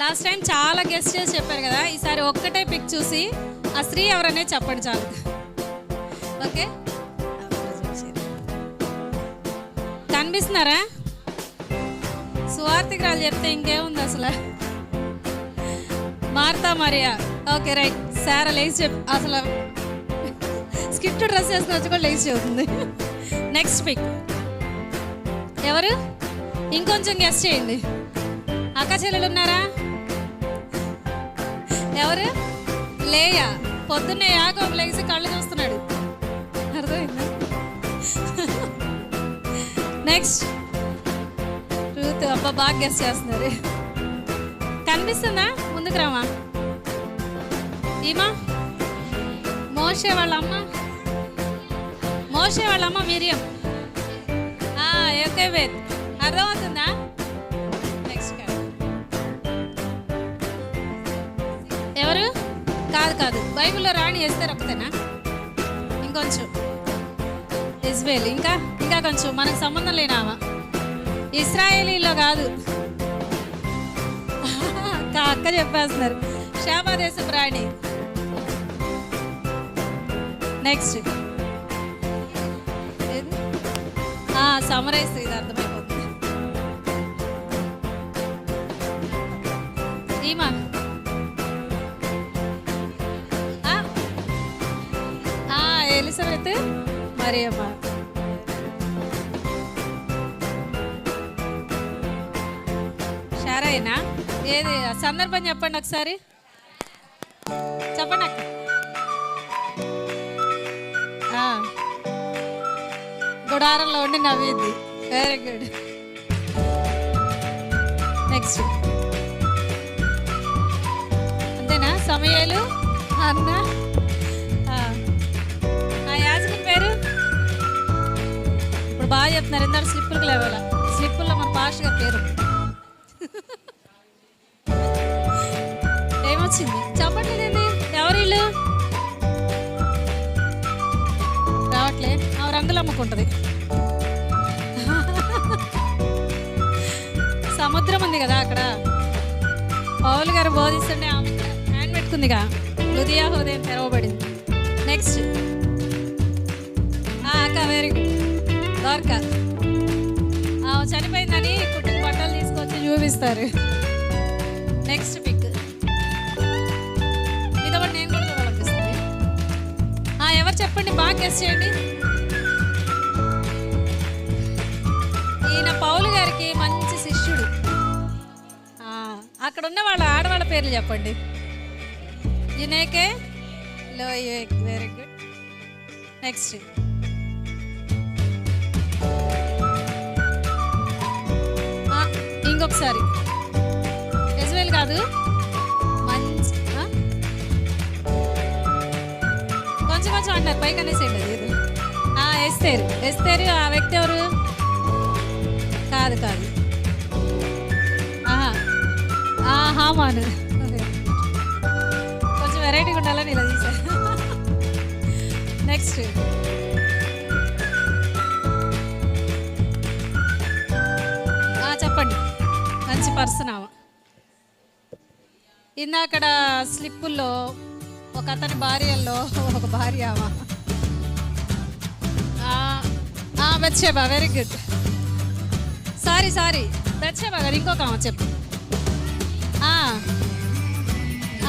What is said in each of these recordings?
Last time చాలా guest చేసి చెప్పారు కదా ఈసారి ఒక్కటే పిక్ చూసి ఆ స్త్రీ ఎవరనే చెప్పండి చాలు. ఓకే? కనిపిస్తున్నారా? సువార్థికురాలు చెప్తే ఇంకేముంది అసలు? Martha Maria. Okay right. Sarah లేచి చెప్ అసలు స్కిప్ట్ డ్రెస్ వేసుకుని వచ్చి కూడా లేచి చెబుతుంది. నెక్స్ట్ పిక్ ఎవరు? ఇంకొంచెం గెస్ట్ చేయండి. అక్క చెల్లెలు ఉన్నారా? ఎవరు? లేయా. పొద్దున్నే యాగం లేచి కళ్ళు చూస్తున్నాడు. అర్థమైందా? నెక్స్ట్. రూత్ అబ్బా బాగా గెస్ట్ చేస్తున్నారు. కనిపిస్తుందా? ముందుకు రామా ఈమా మోసే వాళ్ళ అమ్మ? మోషే వాళ్ళ అమ్మ మిరియం. ఓకే వేద్ అర్థమవుతుందా? ఎవరు? కాదు కాదు. బైబిల్లో రాణి వేస్తారు ఒకతేనా ఇంకొంచెం. ఇజ్బేల్ ఇంకా ఇంకా కొంచెం. మనకు సంబంధం లేనామా ఇస్రాయేలీలో కాదు. అక్క అక్క చెప్పేస్తున్నారు. శ్యామా ప్రాణి రాణి నెక్స్ట్ సమరైస్ ఇది అర్థమైపోతుంది. ఈమా. ఎలిజబెత్ మరి అమ్మా షారాయినా? ఏది ఆ సందర్భం చెప్పండి ఒకసారి. చెప్పండి అక్క. గుడారంలో ఉండి నవ్వింది. వెరీ గుడ్ నెక్స్ట్ అంతేనా? సమయాలు? అన్న? బాగా చెప్తున్నారు ఇందాక స్లిప్పులకు లేవాల. స్లిప్పుల్లో మన పాస్గా పేరు. ఏమొచ్చింది? చెప్పట్లేదండి ఎవరు వీళ్ళు రావట్లే. ఆ రంగులు అమ్ముకుంటుంది. సముద్రం ఉంది కదా అక్కడ. పౌల్ గారు బోధిస్తుండే ఆమె హ్యాండ్ పెట్టుకుందిగా. హృదయ హృదయం తెరవబడింది. నెక్స్ట్. అక్క వెరీ గుడ్ దోర్క చనిపోయిందని కుటుంబ బట్టలు తీసుకొచ్చి చూపిస్తారు. నెక్స్ట్ పిక్ మీతో నేను కూడా చూడాలనిపిస్తుంది ఎవరు చెప్పండి బాగా గెస్ చేయండి. ఈయన పౌలు గారికి మంచి శిష్యుడు. అక్కడ ఉన్న వాళ్ళ ఆడవాళ్ళ పేర్లు చెప్పండి. యునేకే లో వెరీ గుడ్ నెక్స్ట్ ఇంకొకసారి. యజ్వేల్ కాదు. మంచి కొంచెం కొంచెం అంటారు పైకి అనేసేయండి అది ఏదో. ఎస్తేరు. ఎస్తేరు ఆ వ్యక్తి ఎవరు? కాదు కాదు. ఆహా. హామాను. కొంచెం వెరైటీగా ఉండాలని ఇలా తీసా. నెక్స్ట్ చెప్పండి. మంచి పర్సన్ ఆమె ఇందాకడ స్లిప్పుల్లో ఒక అతని భార్యల్లో ఒక భార్య ఆమె బెచ్చేబా వెరీ గుడ్ సారీ సారీ బెచ్చేబా గారు ఇంకొక ఆమె చెప్పు.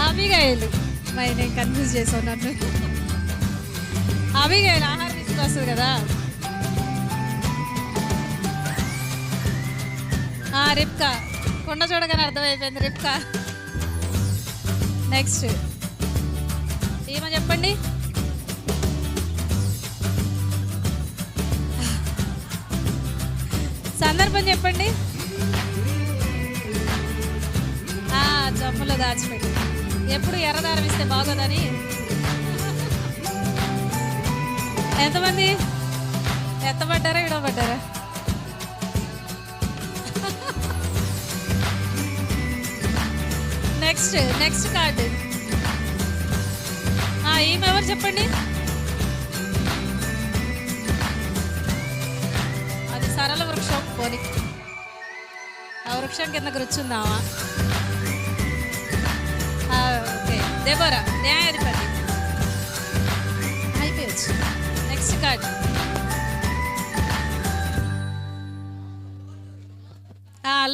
అభిగాయలు మరి నేను కన్ఫ్యూజ్ చేసాను నన్ను. అభిగాయలు ఆహారం తీసుకొస్తుంది కదా. రిప్కా. కొండ చూడగానే అర్థమైపోయింది రిప్కా. నెక్స్ట్ ఏమో చెప్పండి. సందర్భం చెప్పండి. జమ్ములో దాచిపెట్టి. ఎప్పుడు ఎర్రదారం ఇస్తే బాగోదని. ఎంతమంది? ఎత్తబడ్డారా విడవబడ్డారా? నెక్స్ట్ నెక్స్ట్ కార్డు ఏమెవరు చెప్పండి? అది సరళ వృక్షం పోని. ఆ వృక్షం కింద కూర్చుందామా? దేవరా న్యాయాధిపతి. అయిపోయచ్చు. నెక్స్ట్ కార్డు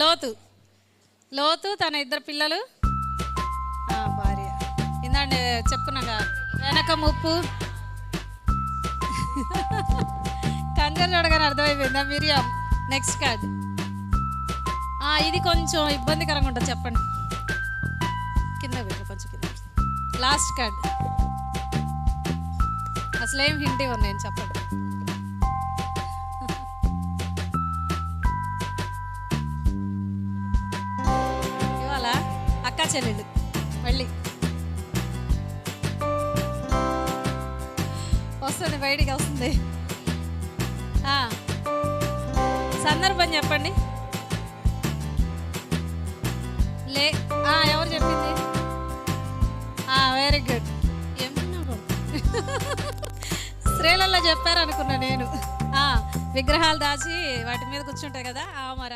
లోతు. లోతు తన ఇద్దరు పిల్లలు. ఇందండి చెప్పుకున్నాగా వెనక ముప్పు. కంగారు చూడగానే అర్థమైపోయిందా? మిరియాం నెక్స్ట్ కార్డ్ ఇది కొంచెం ఇబ్బందికరంగా ఉంటుంది చెప్పండి. కింద పెట్టు కొంచెం కింద లాస్ట్ కార్డ్ అసలు ఏం హింట్ ఇవ్వను నేను చెప్పండి. ఇవాళ అక్క చెల్లెళ్ళు మళ్ళీ వస్తుంది బయటికి వస్తుంది. సందర్భం చెప్పండి. లే ఎవరు చెప్పింది? వెరీ గుడ్ స్త్రీలలో చెప్పారనుకున్నా నేను. విగ్రహాలు దాచి వాటి మీద కూర్చుంటాయి కదా ఆ మరి